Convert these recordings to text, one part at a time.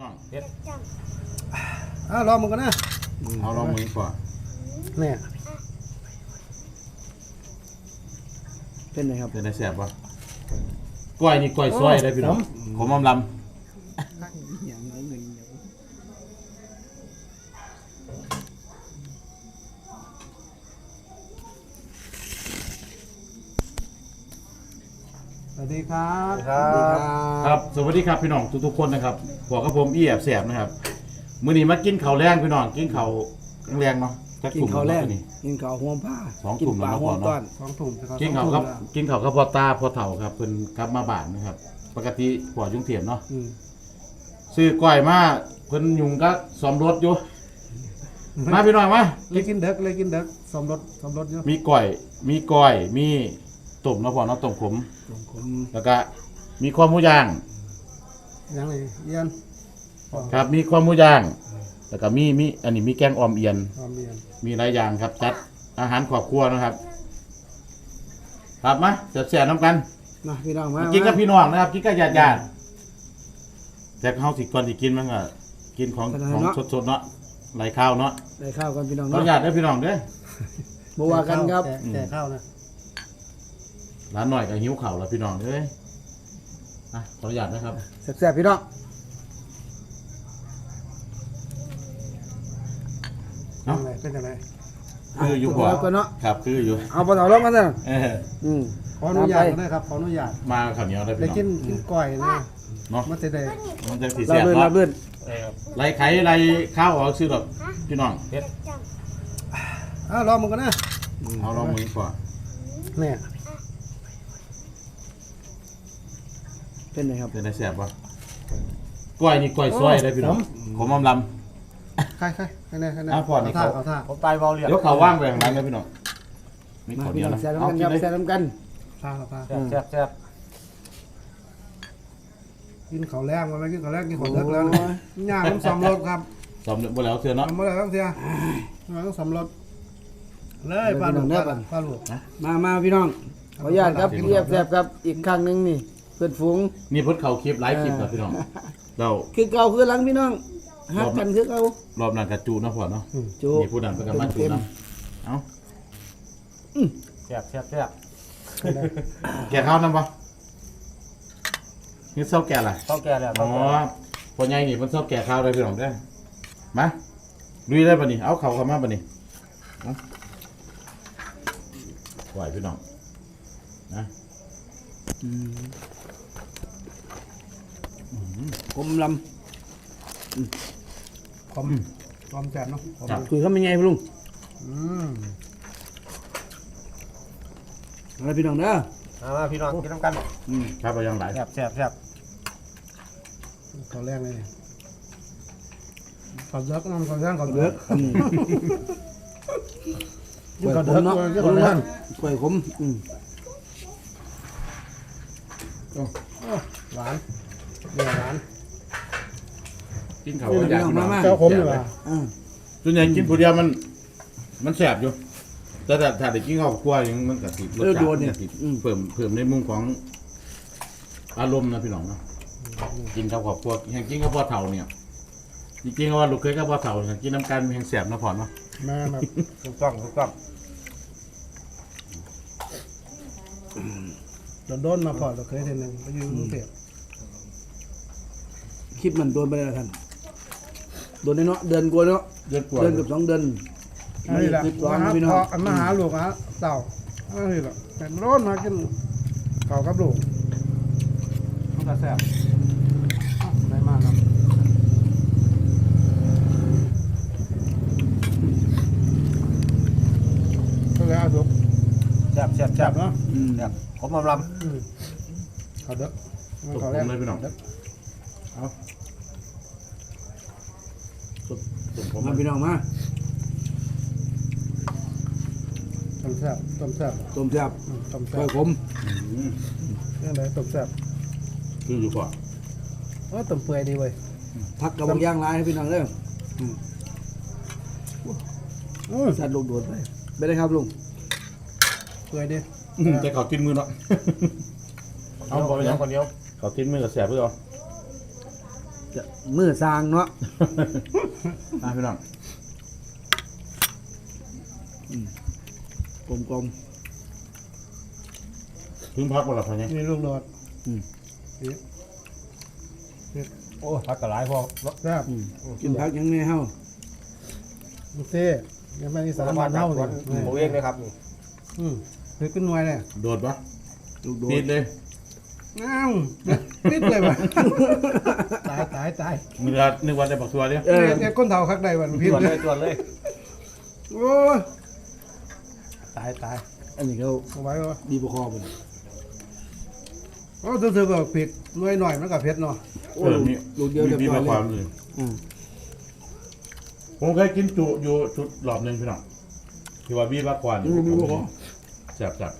น้องเฮ็ดอ้าวรอมึงก่อนนะเอาลองมือก่อนเนี่ยเป็นไงครับเป็นได้แซ่บปะก้อยนี่ก้อยซอยได้พี่น้องผมอำลำ ส วัสดีครับครับครับสวัสดีครับพี่น้องทุกๆคนนะครับพวกกับผมอี้แอบแสบนะครับมื้อนี้มากินข้าวแรงพี่น้องกินข้าวแรงเนาะจักินข้าวแรกนี่ กินข้าวห่วงผ้าสองกิกลุ่มปลาแล้วนะห่วงพ่อเนอะต้อนสองถุงนะครับกินข้าวครับ กินข้าวกับพ่อตาพ่อเฒ่าครับเพิ่นกลับมาบ้านนะครับ ปกติพ่อยุ่งเทียมเนาะอืมซื้อก้อยมาเพิ่นยุงก็ซ่อมรถอยู่มาพี่น้องมา เลยกินเด็กเลยกินเด็กสมรสสมรสเยอะมีก้อย มีก้อย มี ต้มเนาะพ่อเนาะต้มขมผมแล้วก็มีความหมูย่าง ยังไงเอียนครับ มีความหมูย่าง แล้วก็มีมีอันนี้มีแกงออมเอียนความเอียนมีหลายอย่างครับ จัดอาหารครอบครัวนะครับ ครับมาแซ่บๆน้ำกัน มาพี่น้องมากินกับมาพี่น้องนะครับ กินกับญาติญาติแต่เฮาสิก่อนสิกินมันก็กินของของสดๆเนาะไหลข้าวเนาะได้ข้าวกันพี่น้องขออเนาะนุญาตเด้อพี่น้องเด้อ บ่ว่ากันครับแก่แก่ข้าวนะ ร้านหน่อยก็หิวข้าวแล้วพี่น้องเอ้ยอะขออนุญาตนะครับแซ่บๆพี่น้องเอ้ายังไงเป็นยังไงคืออยู่บ่บ่ว่ากันเนาะครับ คืออยู่เอาปลาเถาลงกันซะเอออืมขออนุญาตตามไปด้วยครับขออนุญาตมาข้าวเหนียวได้ได้พี่กินน้องกินก้อยนะเนาะมันจะได้มันจะสิราแซ่บบลื่นราเนาะบลื่นเออครับไรไข่ไรข้าวออกซื้อดอกพี่น้องเฮ็ดอ้าวรอมึงก่อนนะเอาลองมือก่อนเนี่ย เป็นไงครับเป็นได้แซ่บปะก้อยนี่ก้อยซอยได้พี่น้องผมอำลใครใครใครแน่ใครแน่อะพอนี่เอาท่าเขาเอาท่าผมตายเบาเรียำบเดี๋ยวเขาว่างไปข้างหลังนะพี่น้องมีมาข้าวเหพี่นียวน้องนะแซ่บเอาน้ำกันกิคนรับเลยแซ่บน้ำกันท่าเอาท่าแซ่บแซ่บแซ่บกินข้าวแรงมาไหมกินข้าวแรงกินข้าวเด็กแล้วนะย่างต้องสมรสครับสอมบ่แล้วเทื่อเนาะทำอะไรต้องเสียมาต้องสำรสเลยป้าหลูกป้าป้าหลูกมามาพี่น้องขออนุญาตครับเรียบแซ่บครับอีกครั้งหนึงนี่เพื่อนฝูง นี่เพิ่นเข้าคลิปไลฟ์คลิปครับพี่น้องเราคือเก่าคือหลังพี่น้องฮักกันคือเก่ารอบนั้นกระจูเนาะพ่อเนาะจูนี่ผู้นั้นเพิ่นก็มาจูนํเอ้าแซ่บแซ่บแซ่บแกะข้าวนํบ่นี่เซาแก่ล่ะต้องแก่แล้วอ๋ต้อองแก่พ่อใหญ่นี่เพิ่นชอบแก่ข้าวเลยพี่น้องเด้อมาลุยได้ป่ะนี่เอาเข้าเข้ามาป่ะนี่เอาไหวพี่น้องนะ ผมลความความแสบเนาะความจับำคุยเขาเป็นไงพี่ลุงอืมอะไรพี่น้องเด้อมามาพี่น้องกินน้ำกันอืมครับเอายังหลายแซ่บแซ่บแซ่บข้าวแรงเลยนี่ข้าวเด็กนั่นข้าวแรงข้าวเด้เด็อกอืมกินข้าวเด็กเนาะกินข้าวแรงกล้วยขมอืมหวานเดี๋ยวหวาน กินข้าวอยากกินน้ำเจ้าขมดีกว่าอ่าส่วนใหญ่กินผู้เดียวมัน มันแสบอยู่ แต่ถ้าถ้าได้กินข้าวคั่วอย่างมันก็สิรสเออชาโดตินเนี่ยมันก็สิอืม เพิ่มเพิ่มในมุมของอารมณ์นะพี่น้องเนาะกินข้าวครอบครัวแห่งกินข้าวพ่อเฒ่าเนี่ยจริงๆว่าลูกเคยกับพ่อเฒ่าเนี่ยกินน้ำกันแห่งแสบนะพ่อเนาะแม่แบบถูกต้องถูกต้องโดนๆมาพอเราเคยเห็นหนึ่งไปอยู่กรุงเทพคลิปมันโดนไปแล้วท่าน โดนในเนาะเดือนกว่าเนาะเดือดกว่าเดือนเกับสองเดือนอันนี้แหละคลิปร้อมานหาพี่น้องพ่อมาหาลูกฮะเต่าอันนี้แหละแต่ร้อนมากินข้าวกับลูกมันก็แซ่บอ้าวได้มากครับก็แล้วสุกแซ่บแซ่บแซ่แซ่บบเนาะอืมแซ่บผมอำลอืมข้าวเด้อตกข้าวผแรกมเลยพี่น้องเด้อเอาตกตก ผมมาพี่น้องมาต้มแซ่บต้มแซ่บต้มแซ่บอืมต้มกแซ่ล้วยบขมอืมนี่เลยต้มแซ่บคืออยู่ก่อนเออต้มเปื่อยดีเว้ยผักกับบางอย่างหลายให้พี่น้องเด้ออืมสัตว์ลูกโดดไปไปเลยครับลุงเปื่อยดีอืมแต่เขากินมือเนาะำเอาบอกไปยังคนเดียวเขากินมือกับแสบเพื่อเอา จะมือสร้างเนาะอะพี่น้องกลมพึ่งพักบ่ล่ะพ่อเนี่ยนี่ลูกโดดโอ้ผักกระไรพอแซ่บๆอืมกินพักยังไงเฮาลูกเซ่ยังไม่ได้สารน้ำพัมัดนเน่าเน่าเลเลยยโมเองเลยครับนี่อืมคือขึ้นหน่วยเลยโดดปะลูกโดติดดเลย อ้าวปิดเลยว่ะตายตายตายมีเวลานึกว่าได้บักทัวเดียวเออเนี่ยก้นเท่าคักใดวันจพิษวนเลเลยยจวนเลย โอ้ยตายตายอันนี้เขาเอาไว้วะดีบคอบ่โอ้เธอๆบอกผิดหน่วยหน่อยมันกับเพชรเนาะโอ้เออลูกมีลูกเดียวเรียบมีร้อมายความเลยเลยอืมผมเคยกินจุอยู่ชุดหลอบหนึ่งพี่น้องที่ว่าบีบาควานอืมมีบ่พอ แซ่บแซ่บ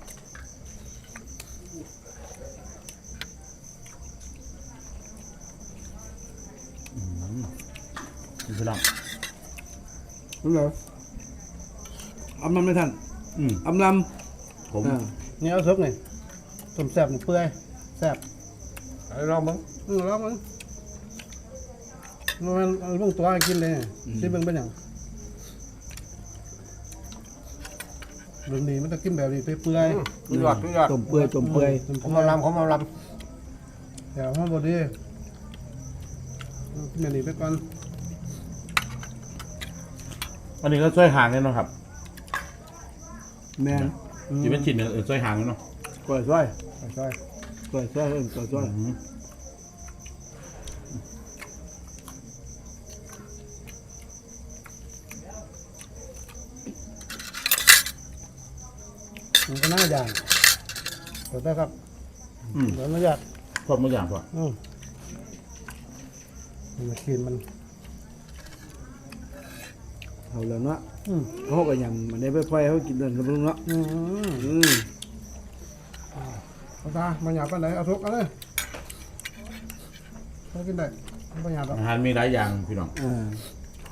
อืมพี่น้องรู้เหรออำลำไม่ทันอืมอำลผมำอ่าเนี่ยเอาซุปนี่ต้มแซ่บนี่เปื่อยแซ่บไอ้ลองมึงอือล้วมึงมันเอาเบิ่งตัวให้กินเลยสิเบิ่งเป็นหยังรื่องนี้มันต้องกินแบบนี้เปื่อยสุดยอดสุดยอดต้มเปื่อยต้มเปื่อย ๆต้มผมเปื่มายลำผมมาลำ เดี๋ยวห้องบดี กินแบบนี้ไปก่อนอันนี้ก็ช่วยหางเลยเนาะครับแม่นที่เป็นชิ้นเนี่ยเออช่วยหางเลยเนาะก้อยซอยใช่ก้อยซอยเอิ้นก้อยซอยอืมมันก็น่าอย่างเดี๋ยวได้ครับอืมเดี๋ยวมาหยาดครบหมดอย่างพออืม มากินมัน เอาแล้วเนาะอืมเขาก็ยังมันได้ไปไฟเขากินเดินกับลุงเนาะอืมอืมเอาตามาหยาดไปไหนเอาทุกเอันเลยเขากินได้ไม่หยาดหรอกอาหารมีหลายอย่างพี่น้องอ่า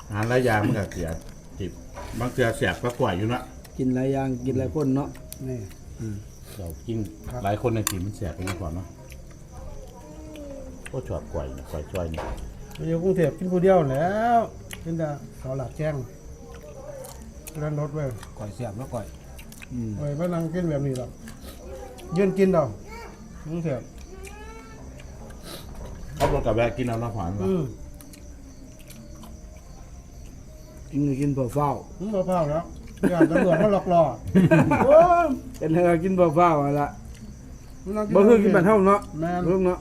อาหารหลายอย่างมันก็เสียจิบบางเสียแสบก็กว่าอยู่เนาะกินหลายอย่างกินหลายคนเนาะนี่เรากินหลายคนในทีมมันแสบไปมากกว่าเนาะก็ชอบกว่าเนี่ยกว่าช่วยเนี่ย อยู่กรุงเทพกินผู้เดียวแล้วกินแต่ข้าวหลาดแจ้งเล่นรถไปำก่อยเสียบแล้วก่อยอืมไปมานั่งกินแบบนี้หรอกยืนกินดอกกรุงเทพเขาบอกกับแวะกินเอาหน้าขวานอืมกินก็กินเปล่าเฝ้ามึงมาเผาแล้วอยากตำรวจมาหลอกล่อโอ้ยเป็นเฮากินเปล่าเฝ้าอะละมันนั่งบ่คือกินบ้านเฮาเนาะแม่นเรื่องเนาะ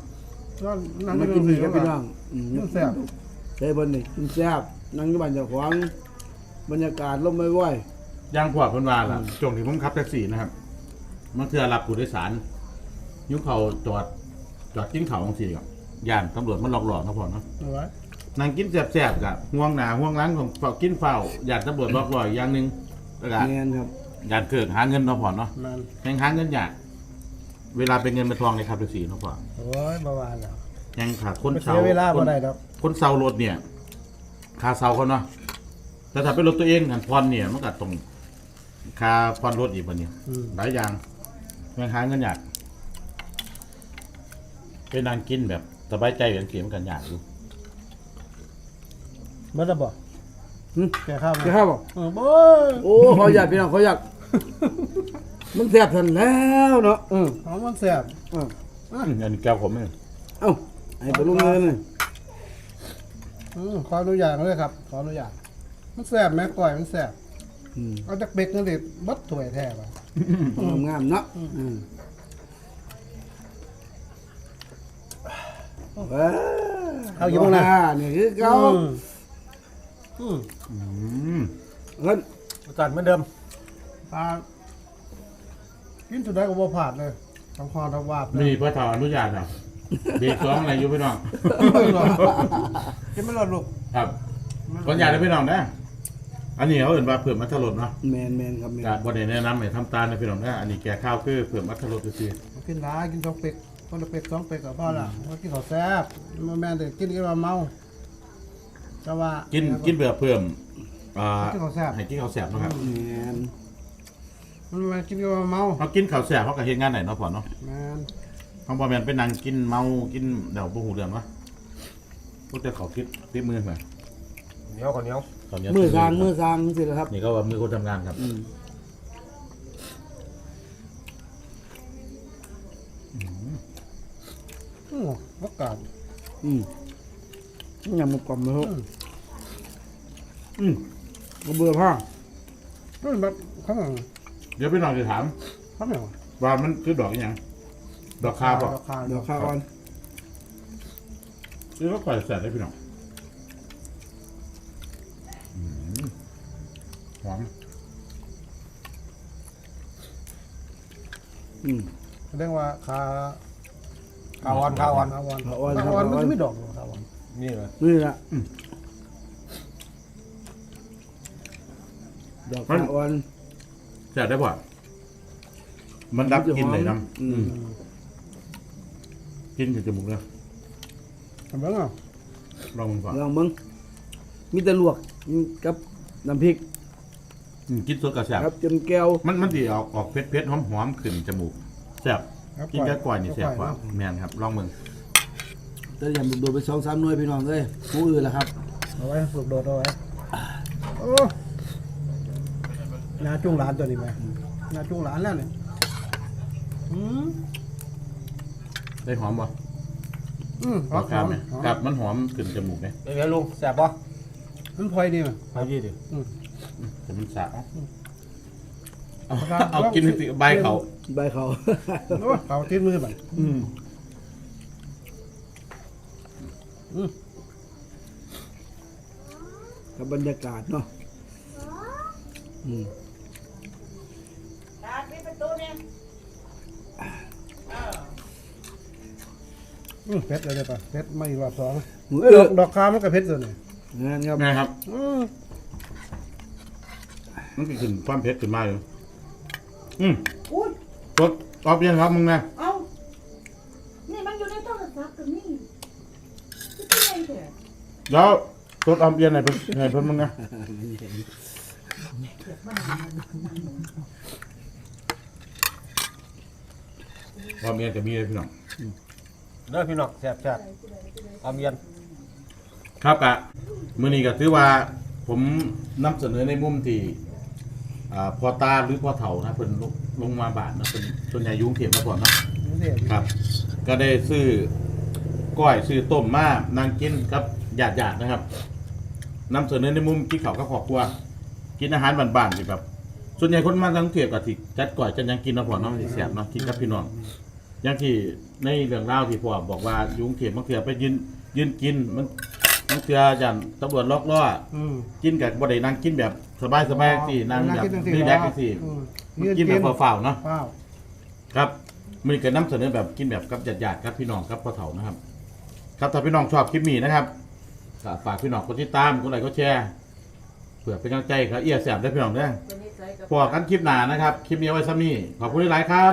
นั่งมากิกินนนี่นี่กักับบพี่พี่น้น้อองงอื มมันแซ่บได้เบิ่นนี่กินแซ่บนั่งอยู่บ้านเจ้าของบรรยากาศลมไม่ไหวย่างพวกคนว่าล่ะช่วงที่ผมขับแท็กซี่นะครับบางเทื่อรับผู้โดยสารยุคเขาจอดจอดกินเขาของสี่ก่อนย่านตำรวจมันหลอกหลอกเขาพอเนาะเอาไว้นั่งกินแสบๆกับห่วงหนาห่วงหล้างของเฝ้ากินเฝ้าย่านตำรวจหลอกหลอกอีกอย่างหนึ่งแล้วก็แม่นครับย่านเกิดหาเงินเนาะพอเนาะมันแข่งหาเงินยากเวลาเป็นเงินเป็นทองในขับแท็กซี่เนาะพอโอ้ยบ่ว่าแล้ว แข่งขาดคนไม่เสาเสียเวลาคบ่นได้ดอก คนเสารถเนี่ยค่าเสาเขาเนาะแต่ถ้าเป็นรถตัวเองหันพรเนี่ยมันก็ตรงค่าพรรถอีกบันเนี่ยอืม หลายอย่างแข่งหาเงินยากเป็นนางกินแบบสบายใจอย่างเสียมันกันยากอยู่เมื่อบ่หึ แกข้าวไหมจะเข้าบ่เออบ่โอ้ขออยากพี่น้องขออยาก มันแซ่บทันแล้วเนาะอืมหอมมันแซ่บอ่าอืมอันนี้แก้วผมเองเอ้า ให้ไปลุงเงินเลยอืมขออนุญาตเลยครับ ขออนุญาตมันแซ่บแม่ก้อยมันแซ่บอืมเอาจากเบ็กนั่นดิบัดถ้วยแท้ป่ะงามๆเนาะอืมว้าเอาอยู่บ้างนะนี่คือเก่าอืมอืมอืมเงินอากาศเหมือนเดิมปลากินสุดได้ก็บ่ผาดเลยต้องคอต้องวาบเลย มีพระทออนุญาตอะ เบรกสองอะไรอยู่พี่น้องกินไม่รอดลูกครับขออนุญาตนะพี่น้องนะอันนี้เขาเห็นว่าเผื่อมัทรสเนาะแมนแมนครับแมนการบริแนะนำให้ทำตามนะพี่น้องนะอันนี้แกะข้าวคือเผื่อมัทรสซื่อกินหลายกินสองเป็กคนละเป็กสองเป็กกับพ่อละว่ากินข้าวแซ่บมันแม่นแต่กินกินว่าเมาแต่ว่าๆกิกินกินเบื่อเพิ่มอ่ากินข้าวแซ่บให้กินข้าวแสบนะครับแมนมันแม่นกินกินว่าเมาเขากินข้าวแสบเขาก็เฮ็ดงานไหนเนาะพ่อเนาะแม่น เขาบ่แม่นไปนั่งกินเมากินเดี๋ยวบ่ฮู้เรื่องวะพวกแต่เขาคิดติดมือมาเหนียวข้าวเหนียวตอนนี้มือสร้างมือสร้างสิละครับนี่ก็ว่ามือคนทำงานครับ อืมอืมประกาศอืมยำหมกกล่อมเลยครับอืมบ่เบื่อผ้านั่นแบบข้างหลังเดี๋ยวพี่น้องจะถามข้างหลังว่ามันคือดอกอหย่าง ดอกคาบอกราคาเดี๋ยวข้าวอ่อนหรือว่าปล่อยแสบได้พี่น้องอืมหอมอืมแสดงว่าคาข้าวอ่อนข้าวอ่อนคาวันข้าวอ่อนคาวันมันจะไม่ดอกหรอกคาวันนี่เลยนี่ละดอกข้าวอ่อนแสบได้ป่ะมันดับกลินเลยน้ำอืมอืม กินอยู่จมูกเลยทำไมอะลองมึงก่อนลองมึงมีแต่ลวกกับน้ำพริกอืมกินสดกับแสบครับจนแก้ว มันมันดีออกออกเผ็ดเผ็ดหอมหอมๆขึ้นจมูกแสบกินแค่ก่อยนี่แสบกว่าแมนครับลองมึงแต่ยำโดดไปสองสามหน่วยพี่น้องเลยผู้อื่นล่ะครับเอาไว้ฝึกโดดเอาไว้โอ้นาจุ้งหลานตัวนี้ไหมนาจุ้งหลานแล้วเนี่ยอืม ได้หอมป่ะอืมหราอมคาไหมหอมครับมันหอมขึ้นจมูกไหมเป็นไงลุงแซ่บป่ะมันพลอยดีไหมไปยี่ดิแต่มันสะเอาครับเอากินให้ติใบเขาใบเขาโอ้เขาติดมือบันอืมกับบรรยากาศเนาะอืมอืมเพชรเลยได้ปะเพชรไม่รอบสองมือเอ้ยดอกดอกคามันก็เพชรตัวนี้งานครับแม่ครับ อืมมันก็ขึ้นความเผ็ดขึ้นมาอยู่อืมอุ้ยรสออบเย็นครับมึงนะเอานี่มันอยู่ในโทรศัพท์กับนี่ที่เป็นไงเถอะแล้วรสออบเย็นไหนเพิ่นไหนเพิ่นมึงนะออบเย็นก็มีเลยพี่น้อง เด้อพี่น้องแซ่บแซ่บออมเย็นครับกะมื้อนี้ก็ถือว่าผมนำเสนอในมุมที่อ่าพ่อตาหรือพ่อเฒ่านะเพิ่นลงลงมาบาทนะเพิ่นส่วนใหญ่อยุ่กรุงเทพมาก่อนเนาะนี่เสียครับ ก็ได้ซื้อก้อยซื้อต้มมานางกินกับญาติญาติๆนะครับนำเสนอในมุมกินข้าวกับครอบครัวกินอาหารบ้านๆสิครับส่วนใหญ่คนมาทางกรุงเทพก็สิจัดก้อยจัดหยังกินเนาะพ่อเนาะสิแซ่บเนาะกินกับพี่น้อง อย่างที่ในเรื่องเล่าวที่พ่อบอกว่าอยู่กรุงเทพบางเทื่อไปยืนยืนกินมันบางเทื่อยันตำรวจล็อกล้ออืมกินกับบ่ได้นั่งกินแบบสบายๆสินั่งแบบรีแลกซ์สิอืมกินแบบเปล่าๆเนาะ เปล่าครับมันก็นำเสนอแบบกินแบบกับญาติๆครับพี่น้องครับพ่อเฒ่านะครับ ครับถ้าพี่น้องชอบคลิปนี้นะครับก็ฝากพี่น้องกดติดตามกดไลค์กดแชร์เผื่อเป็นกำลังใจครับเอียแสบได้พี่น้องเด้อพอกันคลิปหน้านะครับ คลิปนี้เอาไว้ซ้ำนี้ขอบคุณหลายๆครับ